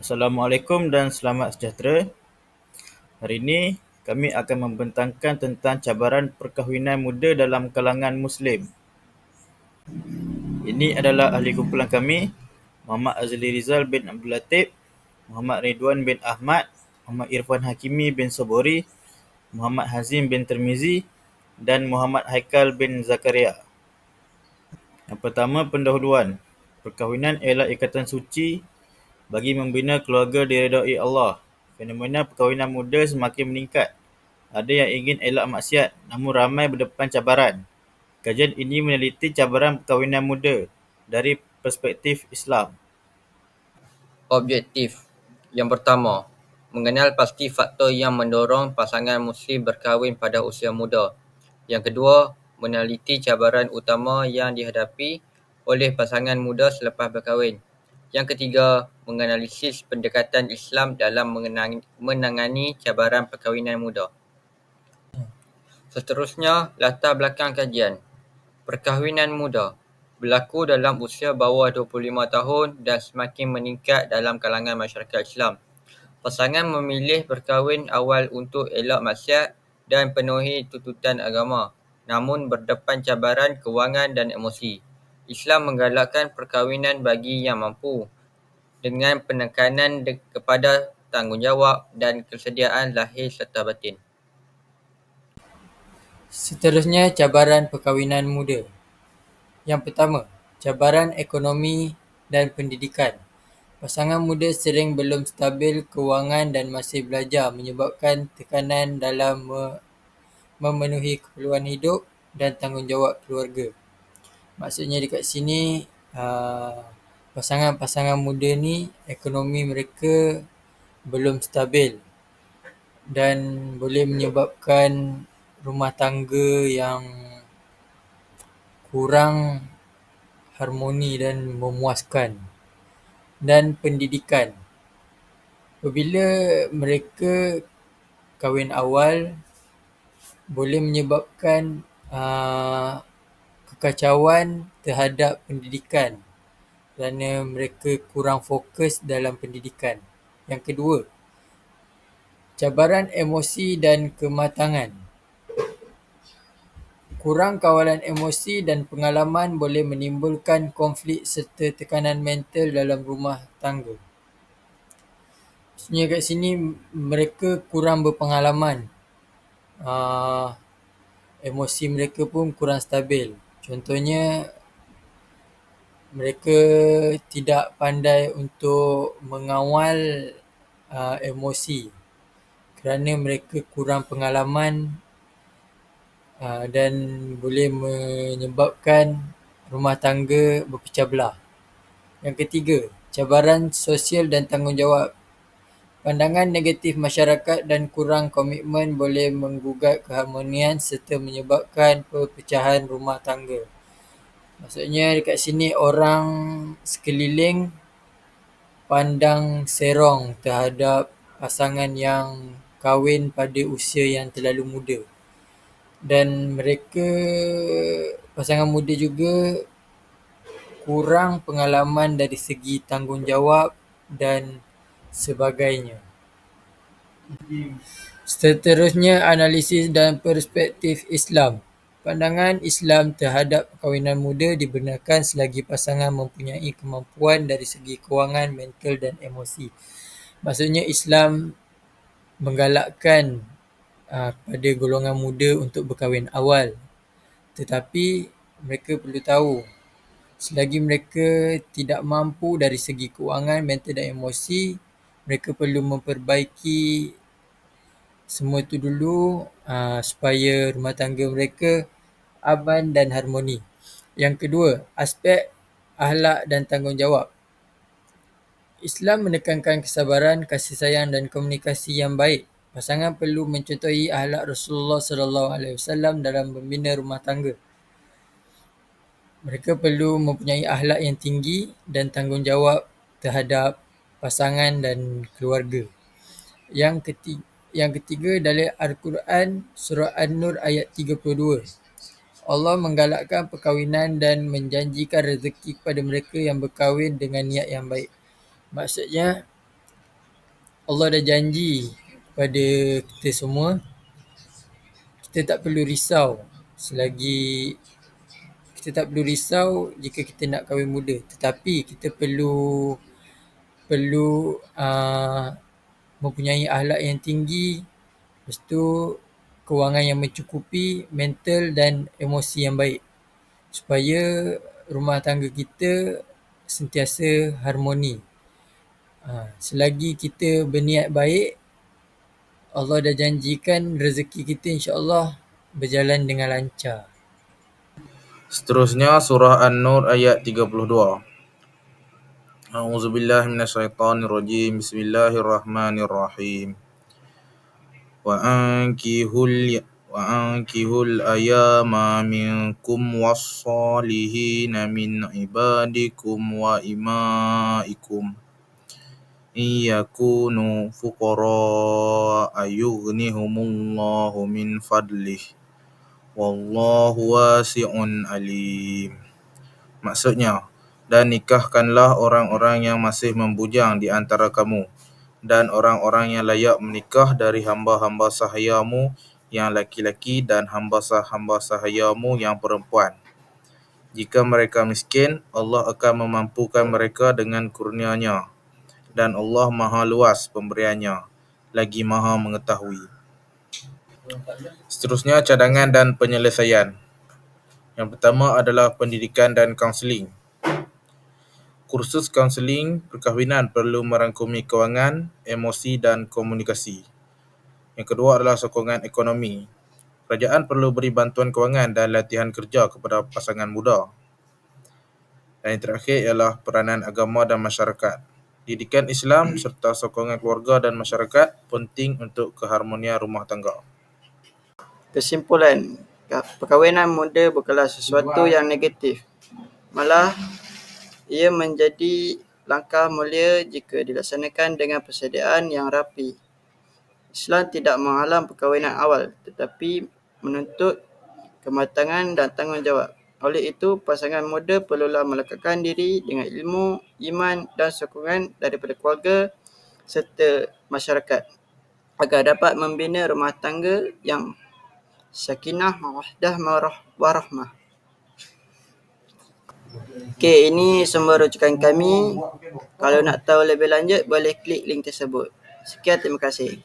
Assalamualaikum dan selamat sejahtera. Hari ini kami akan membentangkan tentang cabaran perkahwinan muda dalam kalangan Muslim. Ini adalah ahli kumpulan kami, Muhammad Azli Rizal bin Abdul Latif, Muhammad Ridwan bin Ahmad, Muhammad Irfan Hakimi bin Sobori, Muhammad Hazim bin Tirmizi dan Muhammad Haikal bin Zakaria. Yang pertama, pendahuluan. Perkahwinan ialah ikatan suci bagi membina keluarga diredai Allah. Fenomena perkahwinan muda semakin meningkat. Ada yang ingin elak maksiat, namun ramai berdepan cabaran. Kajian ini meneliti cabaran perkahwinan muda dari perspektif Islam. Objektif Yang pertama, mengenal pasti faktor yang mendorong pasangan Muslim berkahwin pada usia muda. Yang kedua, meneliti cabaran utama yang dihadapi oleh pasangan muda selepas berkahwin. Yang ketiga, menganalisis pendekatan Islam dalam menangani cabaran perkahwinan muda. Seterusnya, latar belakang kajian. Perkahwinan muda berlaku dalam usia bawah 25 tahun dan semakin meningkat dalam kalangan masyarakat Islam. Pasangan memilih berkahwin awal untuk elak maksiat dan penuhi tuntutan agama, namun berdepan cabaran kewangan dan emosi. Islam menggalakkan perkahwinan bagi yang mampu, dengan penekanan kepada tanggungjawab dan kesediaan lahir serta batin. Seterusnya, cabaran perkahwinan muda. Yang pertama, cabaran ekonomi dan pendidikan. Pasangan muda sering belum stabil kewangan dan masih belajar menyebabkan tekanan dalam memenuhi keperluan hidup dan tanggungjawab keluarga. Maksudnya dekat sini, pasangan-pasangan muda ni ekonomi mereka belum stabil dan boleh menyebabkan rumah tangga yang kurang harmoni dan memuaskan. Dan pendidikan. Apabila mereka kahwin awal, boleh menyebabkan kekacauan terhadap pendidikan kerana mereka kurang fokus dalam pendidikan. Yang kedua, cabaran emosi dan kematangan. Kurang kawalan emosi dan pengalaman boleh menimbulkan konflik serta tekanan mental dalam rumah tangga. Maksudnya kat sini mereka kurang berpengalaman. Emosi mereka pun kurang stabil. Contohnya, mereka tidak pandai untuk mengawal emosi kerana mereka kurang pengalaman dan boleh menyebabkan rumah tangga berpecah belah. Yang ketiga, cabaran sosial dan tanggungjawab. Pandangan negatif masyarakat dan kurang komitmen boleh menggugat keharmonian serta menyebabkan perpecahan rumah tangga. Maksudnya dekat sini orang sekeliling pandang serong terhadap pasangan yang kahwin pada usia yang terlalu muda. Dan mereka, pasangan muda juga kurang pengalaman dari segi tanggungjawab dan sebagainya. Seterusnya, analisis dan perspektif Islam. Pandangan Islam terhadap perkahwinan muda dibenarkan selagi pasangan mempunyai kemampuan dari segi kewangan, mental dan emosi. Maksudnya Islam menggalakkan kepada golongan muda untuk berkahwin awal. Tetapi mereka perlu tahu, selagi mereka tidak mampu dari segi kewangan, mental dan emosi, mereka perlu memperbaiki semua itu dulu supaya rumah tangga mereka aman dan harmoni. Yang kedua, aspek akhlak dan tanggungjawab. Islam menekankan kesabaran, kasih sayang dan komunikasi yang baik. Pasangan perlu mencontohi akhlak Rasulullah Sallallahu Alaihi Wasallam dalam membina rumah tangga. Mereka perlu mempunyai akhlak yang tinggi dan tanggungjawab terhadap pasangan dan keluarga. Yang ketiga, dalil Al-Quran Surah An-Nur ayat 32. Allah menggalakkan perkahwinan dan menjanjikan rezeki kepada mereka yang berkahwin dengan niat yang baik. Maksudnya, Allah dah janji kepada kita semua kita tak perlu risau selagi kita tak perlu risau jika kita nak kahwin muda tetapi kita perlu perlu uh, mempunyai akhlak yang tinggi lepas tu kewangan yang mencukupi mental dan emosi yang baik supaya rumah tangga kita sentiasa harmoni uh, selagi kita berniat baik Allah dah janjikan rezeki kita insya-Allah berjalan dengan lancar. Seterusnya surah An-Nur ayat 32. A'udzubillahi minasyaitonirrajim. Bismillahirrahmanirrahim. Wa ankihul wa ankihul ayama minkum was-salihin min ibadikum wa imaikum iyakunu fuqara ayughnihumullahu min fadlih wallahu wasi'un alim maksudnya dan nikahkanlah orang-orang yang masih membujang di antara kamu dan orang-orang yang layak menikah dari hamba-hamba sahayamu yang laki-laki dan hamba-hamba sahayamu yang perempuan jika mereka miskin Allah akan memampukan mereka dengan kurnianya dan Allah Maha luas pemberiannya, lagi Maha mengetahui. Seterusnya cadangan dan penyelesaian. Yang pertama adalah pendidikan dan kaunseling. Kursus kaunseling perkahwinan perlu merangkumi kewangan, emosi dan komunikasi. Yang kedua adalah sokongan ekonomi. Kerajaan perlu beri bantuan kewangan dan latihan kerja kepada pasangan muda. Dan yang terakhir ialah peranan agama dan masyarakat. Didikan Islam serta sokongan keluarga dan masyarakat penting untuk keharmonian rumah tangga. Kesimpulan, perkahwinan muda bukanlah sesuatu yang negatif. Malah, ia menjadi langkah mulia jika dilaksanakan dengan persediaan yang rapi. Islam tidak menghalang perkahwinan awal tetapi menuntut kematangan dan tanggungjawab. Oleh itu, pasangan muda perlulah melekatkan diri dengan ilmu, iman dan sokongan daripada keluarga serta masyarakat agar dapat membina rumah tangga yang sakinah, mawaddah, warahmah. Okey, ini semua rujukan kami. Kalau nak tahu lebih lanjut, boleh klik link tersebut. Sekian, terima kasih.